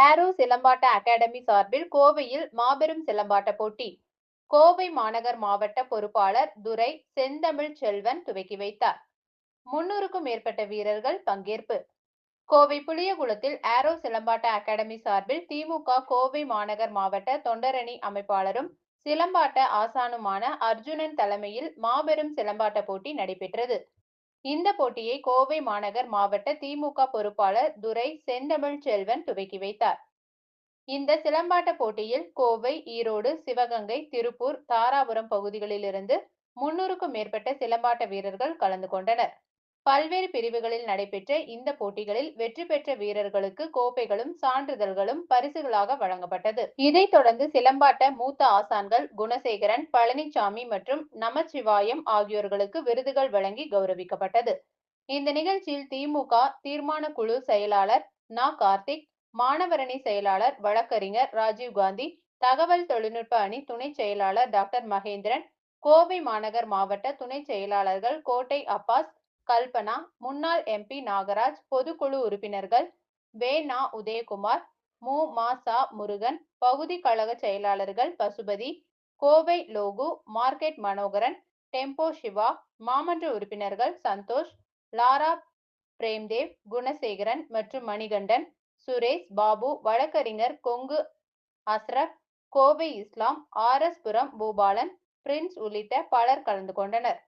Aero சிலம்பாட்ட academy சார்பில் கோவையில் மாபெரும் சிலம்பாட்ட போட்டி. கோவை மாநகர் மாவட்ட பொறுப்பாளர் துரை செந்தமிழ் செல்வன் துவக்கி வைத்தார். முன்னூறுக்கும் மேற்பட்ட வீரர்கள் பங்கேற்பு. கோவை புளியகுளத்தில் ஏரோ சிலம்பாட்ட அகாடமி சார்பில் திமுக கோவை மாநகர் மாவட்ட தொண்டரணி அமைப்பாளரும் சிலம்பாட்ட ஆசானுமான அர்ஜுனன் தலைமையில் மாபெரும் சிலம்பாட்ட போட்டி நடைபெற்றது. இந்த போட்டியை கோவை மாநகர் மாவட்ட திமுக பொறுப்பாளர் துரை செந்தமிழ் செல்வன் துவக்கி வைத்தார். இந்த சிலம்பாட்ட போட்டியில் கோவை ஈரோடு சிவகங்கை திருப்பூர் தாராபுரம் பகுதிகளிலிருந்து முன்னூறுக்கும் மேற்பட்ட சிலம்பாட்ட வீரர்கள் கலந்து கொண்டனர். பல்வேறு பிரிவுகளில் நடைபெற்ற இந்த போட்டிகளில் வெற்றி பெற்ற வீரர்களுக்கு கோப்பைகளும் சான்றிதழ்களும் பரிசுகளாக வழங்கப்பட்டது. இதைத் தொடர்ந்து சிலம்பாட்ட மூத்த ஆசான்கள் குணசேகரன் பழனிசாமி மற்றும் நமச்சிவாயம் ஆகியோர்களுக்கு விருதுகள் வழங்கி கௌரவிக்கப்பட்டது. இந்த நிகழ்ச்சியில் திமுக தீர்மான குழு செயலாளர் நா. கார்த்திக் மாணவரணி செயலாளர் வழக்கறிஞர் ராஜீவ்காந்தி தகவல் தொழில்நுட்ப அணி துணை செயலாளர் டாக்டர் மகேந்திரன் கோவை மாநகர் மாவட்ட துணை செயலாளர்கள் கோட்டை அப்பாஸ் கல்பனா முன்னாள் எம்பி நாகராஜ் பொதுக்குழு உறுப்பினர்கள் வே. நா. உதயகுமார் மு. மா. சா. முருகன் பகுதி கழக செயலாளர்கள் பசுபதி கோவை லோகு மார்க்கெட் மனோகரன் டெம்போ சிவா மாமன்ற உறுப்பினர்கள் சந்தோஷ் லாரா பிரேம்தேவ் குணசேகரன் மற்றும் மணிகண்டன் சுரேஷ் பாபு வழக்கறிஞர் Kongu Ashraf Kovai Islam R. S. Puram Bhupalan Prince உள்ளிட்ட பலர் கலந்து கொண்டனர்.